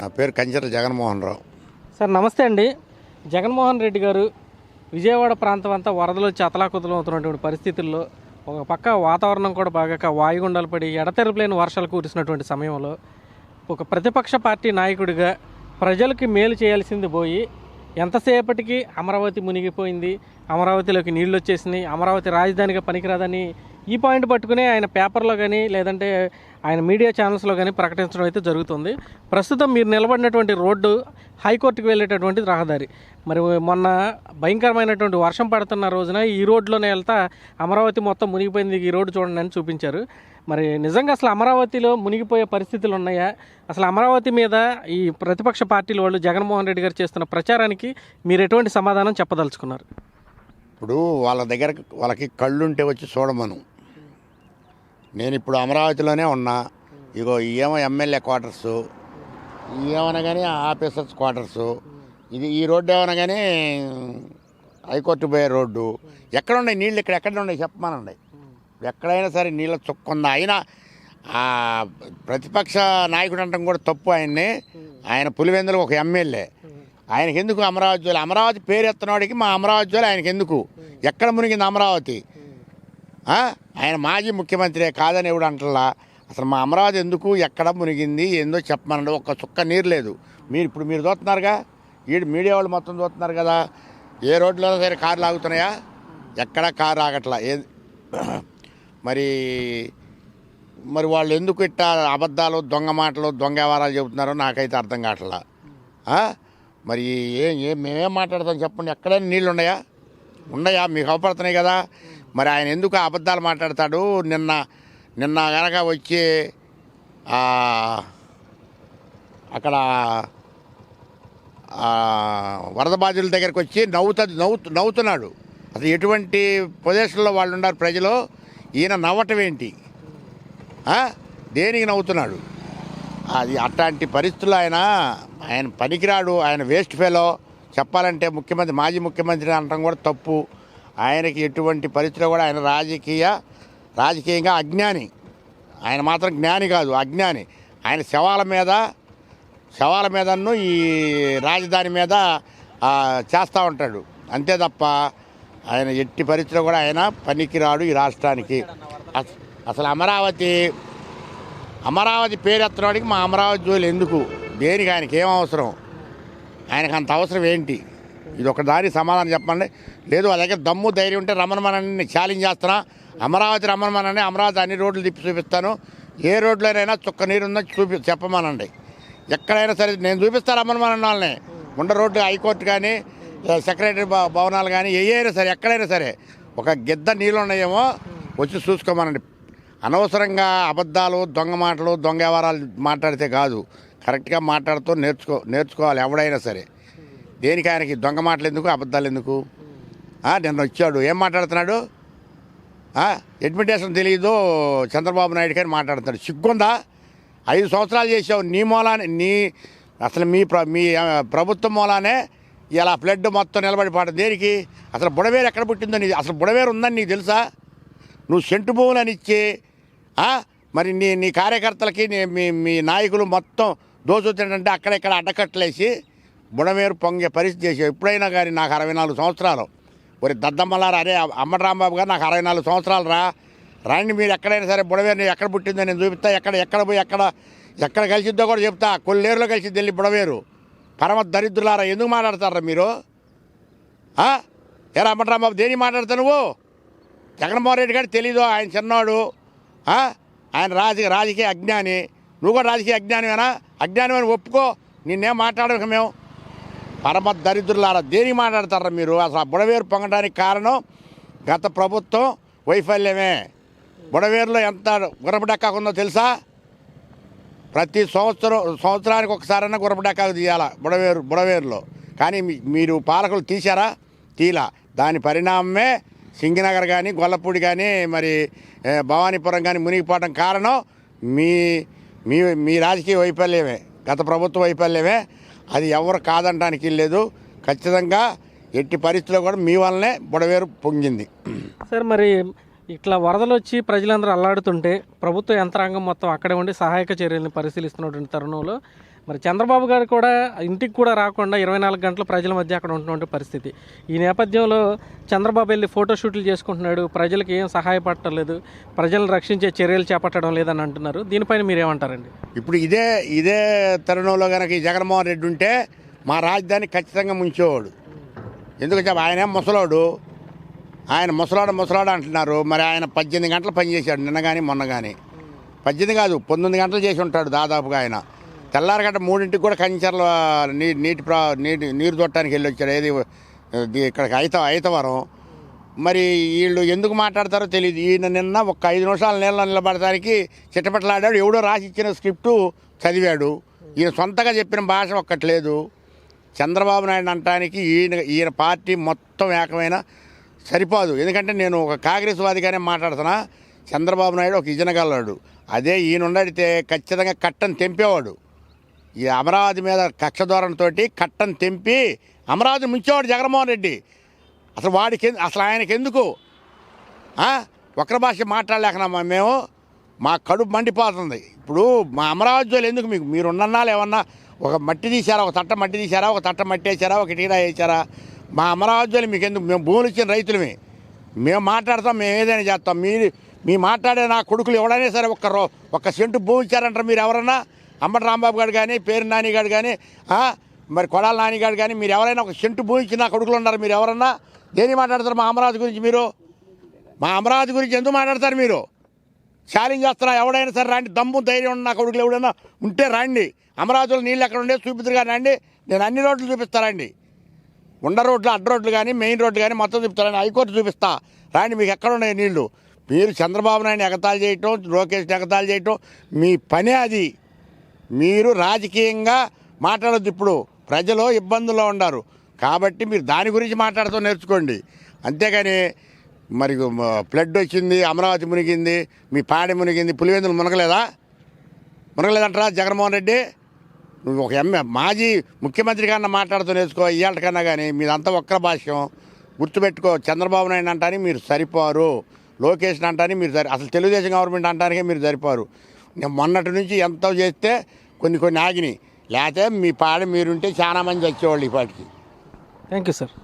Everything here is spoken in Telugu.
నా పేరు కంచెల జగన్మోహన్ రావు. సార్ నమస్తే అండి. జగన్మోహన్ రెడ్డి గారు విజయవాడ ప్రాంతం అంతా వరదలు వచ్చి అవుతున్నటువంటి పరిస్థితుల్లో ఒక పక్క వాతావరణం కూడా బాగా వాయుగుండాలు పడి ఎడతెరపులేని వర్షాలు కురిసినటువంటి సమయంలో ఒక ప్రతిపక్ష పార్టీ నాయకుడిగా ప్రజలకి మేలు చేయాల్సింది పోయి ఎంతసేపటికి అమరావతి మునిగిపోయింది అమరావతిలోకి నీళ్ళు వచ్చేసినాయి అమరావతి రాజధానిగా పనికిరాదని ఈ పాయింట్ పట్టుకుని ఆయన పేపర్లో కానీ లేదంటే ఆయన మీడియా ఛానల్స్లో కానీ ప్రకటించడం అయితే జరుగుతుంది. ప్రస్తుతం మీరు నిలబడినటువంటి రోడ్డు హైకోర్టుకు వెళ్ళేటటువంటి రహదారి. మరి మొన్న భయంకరమైనటువంటి వర్షం పడుతున్న రోజున ఈ రోడ్లోనే వెళ్తా అమరావతి మొత్తం మునిగిపోయింది. ఈ రోడ్డు చూడండి అని చూపించారు. మరి నిజంగా అసలు అమరావతిలో మునిగిపోయే పరిస్థితులు ఉన్నాయా? అసలు అమరావతి మీద ఈ ప్రతిపక్ష పార్టీల వాళ్ళు జగన్మోహన్ రెడ్డి గారు చేస్తున్న ప్రచారానికి మీరు ఎటువంటి సమాధానం చెప్పదలుచుకున్నారు? ఇప్పుడు వాళ్ళ దగ్గర వాళ్ళకి కళ్ళుంటే వచ్చి చూడమను. నేను ఇప్పుడు అమరావతిలోనే ఉన్నా. ఇగో ఏమో ఎమ్మెల్యే క్వార్టర్స్. ఏమన్నా కానీ ఆఫీసర్స్ క్వార్టర్స్. ఇది ఈ రోడ్డు ఏమనగానే కానీ హైకోర్టు పోయే రోడ్డు. ఎక్కడ ఉన్నాయి నీళ్ళు ఇక్కడ? ఎక్కడ ఉన్నాయి చెప్పమనండి. ఎక్కడైనా సరే నీళ్ళ చుక్కుందా? అయినా ప్రతిపక్ష నాయకుడు అంటాం కూడా తప్పు ఆయన్ని. ఆయన పులివెందులు ఒక ఎమ్మెల్యే. ఆయనకి ఎందుకు అమరావతి జోలి అమరావతి పేరు ఎత్తనవాడికి మా అమరావతి జోలి ఆయనకి ఎందుకు ఎక్కడ మునిగింది అమరావతి? ఆయన మాజీ ముఖ్యమంత్రి కాదని ఎవడు అంటలా? అసలు మా అమరావతి ఎందుకు? ఎక్కడ మునిగింది? ఏందో చెప్పమనండి. ఒక్క చుక్క నీరు లేదు. మీరు ఇప్పుడు మీరు చూస్తున్నారుగా? ఈ మీడియా వాళ్ళు మొత్తం చూస్తున్నారు కదా? ఏ రోడ్లో సరే కార్లు ఆగుతున్నాయా? ఎక్కడ కారు ఆగట్లా? ఏ మరి మరి వాళ్ళు ఎందుకు ఇట్ట అబద్ధాలు దొంగ మాటలు దొంగ వ్యవహారాలు చెబుతున్నారో నాకైతే అర్థం కావట్లా. మరి ఏం ఏం మేమేం మాట్లాడతాం చెప్పండి? ఎక్కడైనా నీళ్ళు ఉన్నాయా? ఉన్నాయా? మీకు అవపడుతున్నాయి కదా? మరి ఆయన ఎందుకు అబద్ధాలు మాట్లాడతాడు? నిన్న నిన్న కనుక వచ్చి అక్కడ వరద బాధితుల దగ్గరికి వచ్చి నవ్వుత నవ్వు నవ్వుతున్నాడు. అసలు ఎటువంటి ప్రదేశంలో వాళ్ళు ఉన్నారు ప్రజలు? ఈయన నవ్వటం ఏంటి? దేనికి నవ్వుతున్నాడు? అది అట్లాంటి పరిస్థితులు ఆయన ఆయన పనికిరాడు ఆయన వేస్ట్ ఫెలో. చెప్పాలంటే ముఖ్యమంత్రి మాజీ ముఖ్యమంత్రి అనడం కూడా తప్పు. ఆయనకి ఎటువంటి పరిస్థితిలో కూడా ఆయన రాజకీయ రాజకీయంగా అజ్ఞాని. ఆయన మాత్రం జ్ఞాని కాదు అజ్ఞాని. ఆయన శవాల మీద శవాల మీదను ఈ రాజధాని మీద చేస్తూ ఉంటాడు. అంతే తప్ప ఆయన ఎట్టి పరిస్థితిలో కూడా ఆయన పనికిరాడు ఈ రాష్ట్రానికి. అసలు అమరావతి అమరావతి పేరు ఎత్తడానికి మా అమరావతి జోలు ఎందుకు? దేనికి ఆయనకి ఏం అవసరం? ఆయనకు అంత అవసరం ఏంటి? ఇది ఒక దాని సమాధానం చెప్పండి. లేదు వాళ్ళ దగ్గర దమ్ము ధైర్యం ఉంటే రమణమనని నేను ఛాలెంజ్ చేస్తున్నా. అమరావతి రమణమనని అమరావతి అన్ని రోడ్లు తిప్పి చూపిస్తాను. ఏ రోడ్లోనైనా చుక్క నీరు ఉందని చూపి చెప్పమనండి. ఎక్కడైనా సరే నేను చూపిస్తాను రమ్మనమనని వాళ్ళని. ఉండ రోడ్డు హైకోర్టు కానీ సెక్రటరీ భవనాలు కానీ ఏ అయినా సరే ఎక్కడైనా సరే ఒక గిద్ద నీళ్ళు ఉన్నాయేమో వచ్చి చూసుకోమనండి. అనవసరంగా అబద్ధాలు దొంగ మాటలు దొంగ వ్యవహారాలు మాట్లాడితే కాదు. కరెక్ట్గా మాట్లాడుతూ నేర్చుకో నేర్చుకోవాలి ఎవడైనా సరే. దేనికి ఆయనకి దొంగ మాటలు ఎందుకు అబద్ధాలు ఎందుకు నిన్న వచ్చాడు. ఏం మాట్లాడుతున్నాడు? అడ్మిటేషన్ తెలియదు చంద్రబాబు నాయుడు గారు మాట్లాడుతున్నాడు. సిగ్గుందా? ఐదు సంవత్సరాలు చేసావు నీ మూలానే నీ అసలు మీ ప్ర మీ ప్రభుత్వం మూలానే ఇలా ఫ్లడ్ మొత్తం నిలబడి పాట దేనికి? అసలు బుడవేరు ఎక్కడ పుట్టిందో నీ అసలు బుడవేరు ఉందని నీకు తెలుసా? నువ్వు సెంటు భూములు అని ఇచ్చి మరి నీ నీ కార్యకర్తలకి మీ మీ నాయకులు మొత్తం దోచుతుంటే అక్కడెక్కడ అడ్డకట్టలేసి బుడమేరు పొంగే పరిస్థితి చేసావు ఎప్పుడైనా కానీ నాకు అరవై నాలుగు సంవత్సరాలు. ఒరి దద్దమ్మలారా అరే అమ్మరాంబాబు గారు నాకు అరవై నాలుగు సంవత్సరాలు రా రండి మీరు ఎక్కడైనా సరే బుడవేరు ఎక్కడ పుట్టిందో నేను చూపిస్తా ఎక్కడ ఎక్కడ పోయి ఎక్కడ ఎక్కడ కలిసిద్దో కూడా చెప్తా. కొల్లేరులో కలిసి వెళ్ళి బుడవేరు పరమ దరిద్రులారా ఎందుకు మాట్లాడతారా మీరు? ఆ? ఏరా దేని మాట్లాడతా నువ్వు? జగన్మోహన్ రెడ్డి గారు తెలీదు ఆయన చిన్నవాడు ఆయన రాజకీయ రాజకీయ అజ్ఞాని. నువ్వు కూడా రాజకీయ అజ్ఞానమేనా అజ్ఞానమని ఒప్పుకో. నిన్నేం మాట్లాడక మేము. పరమ దరిద్రులారా దేని మాట్లాడతారా మీరు? అసలు బుడవేరు పొంగడానికి కారణం గత ప్రభుత్వం వైఫల్యమే. బుడవేరులో ఎంత గురపడెక్కాకుందో తెలుసా? ప్రతి సంవత్సరం సంవత్సరానికి ఒకసారైనా గురపడెక్కాకు తీయాల బుడవేరు బుడవేరులో. కానీ మీ- మీరు పాలకులు తీశారా? తీలా. దాని పరిణామమే సింగినగర్ కానీ గొల్లపూడి కానీ మరి భవానీపురం కానీ మునిగిపోవడం కారణం మీ మీ మీ రాజకీయ వైఫల్యమే. గత ప్రభుత్వ వైఫల్యమే. అది ఎవరు కాదనడానికి లేదు. ఖచ్చితంగా ఎట్టి పరిస్థితుల్లో కూడా మీ వల్లనే బుడవేరు పొంగింది. సార్ మరి ఇట్లా వరదలు వచ్చి ప్రజలందరూ అల్లాడుతుంటే ప్రభుత్వ యంత్రాంగం మొత్తం అక్కడే ఉండి సహాయక చర్యలను పరిశీలిస్తున్నటువంటి తరుణంలో మరి చంద్రబాబు గారు కూడా ఇంటికి కూడా రాకుండా ఇరవై నాలుగు గంటలు ప్రజల మధ్య అక్కడ ఉంటున్నటువంటి పరిస్థితి. ఈ నేపథ్యంలో చంద్రబాబు వెళ్ళి ఫోటో షూట్లు చేసుకుంటున్నాడు. ప్రజలకు ఏం సహాయపడలేదు ప్రజలను రక్షించే చర్యలు చేపట్టడం లేదని అంటున్నారు. దీనిపైన మీరేమంటారండి? ఇప్పుడు ఇదే ఇదే తరుణంలో కనుక ఈ జగన్మోహన్ రెడ్డి ఉంటే మా రాజధాని ఖచ్చితంగా ముంచేవాడు. ఎందుకంటే ఆయన ముసలాడు? ఆయన ముసలాడు ముసలాడు అంటున్నారు. మరి ఆయన పద్దెనిమిది గంటలు పనిచేశాడు నిన్న కానీ మొన్న కానీ పద్దెనిమిది కాదు పంతొమ్మిది గంటలు చేసి ఉంటాడు దాదాపుగా ఆయన. తెల్లారగంట మూడింటికి కూడా కంచర్ల నీ నీటి ప్రా నీటి నీరు తొట్టడానికి వెళ్ళి వచ్చాడు ఏది ఇక్కడికి అయిత అయితవరం మరి వీళ్ళు ఎందుకు మాట్లాడతారో తెలియదు ఈయన నిన్న ఒక ఐదు నిమిషాలు నీళ్ళ నిలబడటానికి చిట్టపట్టలాడాడు ఎవడో రాసి ఇచ్చిన స్క్రిప్టు చదివాడు. ఈయన సొంతగా చెప్పిన భాష ఒక్కట్లేదు. చంద్రబాబు నాయుడు అనటానికి ఈయన ఈయన పార్టీ మొత్తం ఏకమైన సరిపోదు. ఎందుకంటే నేను ఒక కాంగ్రెస్ వాదిగానే మాట్లాడుతున్నా. చంద్రబాబు నాయుడు ఒక ఇజనగలడు. అదే ఈయన ఉండడితే ఖచ్చితంగా కట్టను తెంపేవాడు. ఈ అమరావతి మీద కక్ష ధోరణితో కట్టను తెంపి అమరావతి ముంచేవాడు జగన్మోహన్ రెడ్డి. అసలు వాడికి అసలు ఆయనకి ఎందుకు వక్ర భాష మాట్లాడలేకనమ్మా మేము. మా కడుపు మండిపోతుంది. ఇప్పుడు మా అమరావతి ఎందుకు మీకు? మీరు ఉన్నన్నాళ్ళు ఏమన్నా ఒక మట్టి తీశారా? ఒక తట్ట మట్టి తీశారా? ఒక తట్ట మట్టి వేసారా ఒక టీరా వేసారా మా అమరావతి మీకు ఎందుకు మేము భూములు ఇచ్చిన రైతులమే. మేము మాట్లాడతాం మేము ఏదైనా చేస్తాం. మీరు మీ మాట్లాడే నా కొడుకులు ఎవడైనా సరే ఒక్క ఒక్క సెంటు భూమి ఇచ్చారంటారు మీరు ఎవరన్నా? అంబటి రాంబాబు గారు కానీ పేరు నానిగాడు కానీ మరి కొడాల నానిగాడు కానీ మీరు ఎవరైనా ఒక సెంటు భూమి ఇచ్చిన నా కొడుకులు ఉన్నారు మీరు ఎవరన్నా? దేని మాట్లాడతారు మా అమరావతి గురించి మీరు? మా అమరావతి గురించి ఎందుకు మాట్లాడతారు మీరు? ఛాలెంజ్ చేస్తున్నా ఎవడైనా సరే రాండి దమ్ము ధైర్యం ఉన్న నా కొడుకులు ఎవడైనా ఉంటే రండి. అమరావతిలో నీళ్ళు ఎక్కడ ఉండే చూపిద్దరు కానీ రండి నేను అన్ని రోడ్లు చూపిస్తానండి ఉండ రోడ్లు అడ్డ రోడ్లు కానీ మెయిన్ రోడ్లు కానీ మొత్తం చూపిస్తారండి హైకోర్టు చూపిస్తా. రాండి మీకు ఎక్కడ ఉన్నాయి నీళ్ళు? మీరు చంద్రబాబు నాయుడు ఎగతాళి చేయటం లోకేష్ని ఎగతాళి చేయటం మీ పనే అది. మీరు రాజకీయంగా మాట్లాడొద్దు ఇప్పుడు. ప్రజలు ఇబ్బందుల్లో ఉన్నారు కాబట్టి మీరు దాని గురించి మాట్లాడుతూ నేర్చుకోండి. అంతేగాని మరి ఫ్లడ్ వచ్చింది అమరావతి మునిగింది మీ పాడి మునిగింది పులివెందులు మునగలేదా? మునగలేదంటారా జగన్మోహన్ రెడ్డి? నువ్వు ఒక ఎంఏ మాజీ ముఖ్యమంత్రి కన్నా మాట్లాడుతూ నేర్చుకో ఇవాళ కన్నా కానీ మీదంతా ఒక్కర భాష్యం. గుర్తుపెట్టుకో చంద్రబాబు నాయుడు అంటానికి మీరు సరిపోరు. లోకేష్ అంటానికి మీరు సరి అసలు తెలుగుదేశం గవర్నమెంట్ అంటానికే మీరు సరిపోరు. నేను మొన్నటి నుంచి ఎంతో చేస్తే కొన్ని కొన్ని ఆగినాయి. లేకపోతే మీ పాడ మీరుంటే చాలా మంది వచ్చేవాళ్ళు ఇప్పటికి. Thank you sir.